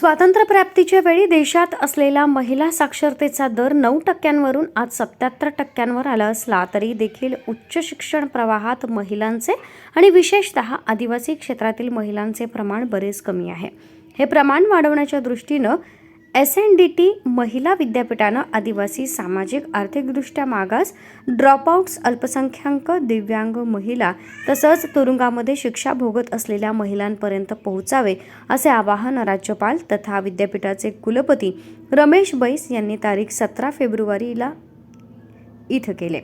स्वातंत्र्यप्राप्तीच्या वेळी देशात असलेला महिला साक्षरतेचा दर नऊ टक्क्यांवरून आज सत्याहत्तर टक्क्यांवर आला असला तरी देखील उच्च शिक्षण प्रवाहात महिलांचे आणि विशेषतः आदिवासी क्षेत्रातील महिलांचे प्रमाण बरेच कमी आहे. हे प्रमाण वाढवण्याच्या दृष्टीनं एस एन डी टी महिला विद्यापीठानं आदिवासी सामाजिक आर्थिकदृष्ट्या मागास ड्रॉपआउट्स अल्पसंख्याक दिव्यांग महिला तसंच तुरुंगामध्ये शिक्षा भोगत असलेल्या महिलांपर्यंत पोहोचावे असे आवाहन राज्यपाल तथा विद्यापीठाचे कुलपती रमेश बैस यांनी तारीख सतरा फेब्रुवारीला इथं केले.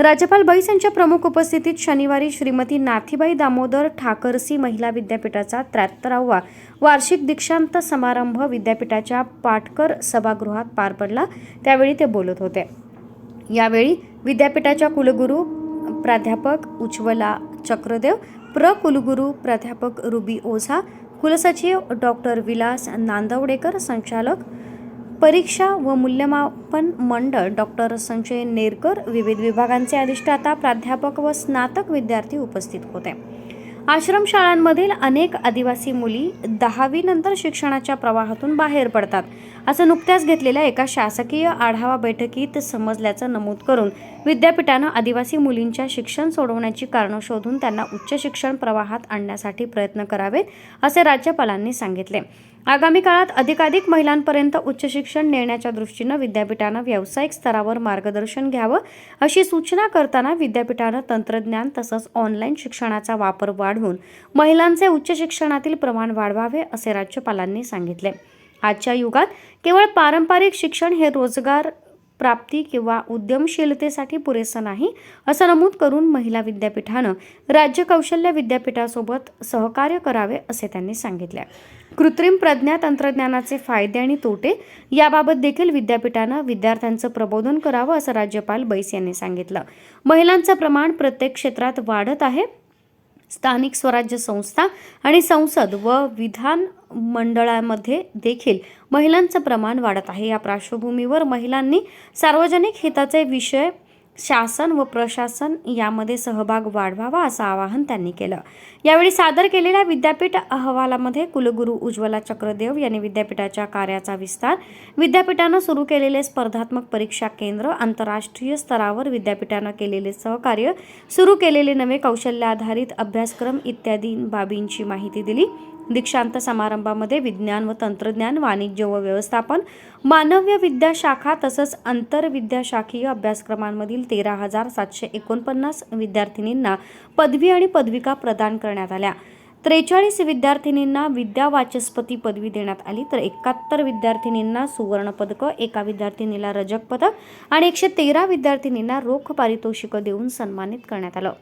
राज्यपाल बैस यांच्या प्रमुख उपस्थितीत शनिवारी श्रीमती नाथीबाई दामोदर ठाकरसी महिला विद्यापीठाचा त्र्याहत्तरावा वार्षिक दीक्षांत समारंभ विद्यापीठाच्या पाटकर सभागृहात पार पडला. त्यावेळी ते बोलत होते. यावेळी विद्यापीठाच्या कुलगुरू प्राध्यापक उज्ज्वला चक्रदेव प्र कुलगुरू प्राध्यापक रुबी ओझा कुलसचिव डॉक्टर विलास नांदवडेकर संचालक परीक्षा व मूल्यमापन मंडळ डॉक्टर संजय नेरकर विविध विभागांचे अधिष्ठाता प्राध्यापक व स्नातक विद्यार्थी उपस्थित होते. आश्रमशाळांमधील अनेक आदिवासी मुली दहावीनंतर शिक्षणाच्या प्रवाहातून बाहेर पडतात. असं नुकत्याच घेतलेल्या एका शासकीय आढावा बैठकीत समजल्याचं नमूद करून विद्यापीठानं आदिवासी मुलींच्या शिक्षण सोडवण्याची कारणं शोधून त्यांना उच्च शिक्षण प्रवाहात आणण्यासाठी प्रयत्न करावेत असे राज्यपालांनी सांगितले. आगामी काळात अधिकाधिक महिलांपर्यंत उच्च शिक्षण नेण्याच्या दृष्टीनं विद्यापीठानं व्यावसायिक स्तरावर मार्गदर्शन घ्यावं अशी सूचना करताना विद्यापीठानं तंत्रज्ञान तसंच ऑनलाईन शिक्षणाचा वापर वाढवून महिलांचे उच्च शिक्षणातील प्रमाण वाढवावे असे राज्यपालांनी सांगितले. आजच्या युगात केवळ पारंपरिक शिक्षण हे रोजगार प्राप्ती किंवा उद्यमशीलतेसाठी पुरेसं नाही असं नमूद करून महिला विद्यापीठानं राज्य कौशल्य विद्यापीठासोबत सहकार्य करावे असे त्यांनी सांगितले. कृत्रिम प्रज्ञा तंत्रज्ञानाचे फायदे आणि तोटे याबाबत देखील विद्यापीठानं विद्यार्थ्यांचं प्रबोधन करावं असं राज्यपाल बैस यांनी सांगितलं. महिलांचं प्रमाण प्रत्येक क्षेत्रात वाढत आहे. स्थानिक स्वराज्य संस्था आणि संसद व विधान मंडळामध्ये देखील महिलांचं प्रमाण वाढत आहे. या पार्श्वभूमीवर महिलांनी सार्वजनिक हिताचे विषय शासन व प्रशासन यामध्ये सहभाग वाढवावा असं आवाहन त्यांनी केलं. यावेळी सादर केलेल्या विद्यापीठ अहवालामध्ये कुलगुरू उज्ज्वला चक्रदेव यांनी विद्यापीठाच्या कार्याचा विस्तार विद्यापीठानं सुरू केलेले स्पर्धात्मक परीक्षा केंद्र आंतरराष्ट्रीय स्तरावर विद्यापीठानं केलेले सहकार्य सुरू केलेले नवे कौशल्याधारित अभ्यासक्रम इत्यादी बाबींची माहिती दिली. दीक्षांत समारंभामध्ये विज्ञान व तंत्रज्ञान वाणिज्य व व्यवस्थापन मानव्य विद्याशाखा तसंच आंतरविद्याशाखीय अभ्यासक्रमांमधील तेरा हजार सातशे एकोणपन्नास विद्यार्थिनींना पदवी आणि पदविका प्रदान करण्यात आल्या. त्रेचाळीस विद्यार्थिनींना विद्या वाचस्पती पदवी देण्यात आली तर एकाहत्तर विद्यार्थिनींना सुवर्ण पदकं एका विद्यार्थिनीला रजक पदक आणि एकशे तेरा विद्यार्थिनींना रोख पारितोषिकं देऊन सन्मानित करण्यात आलं.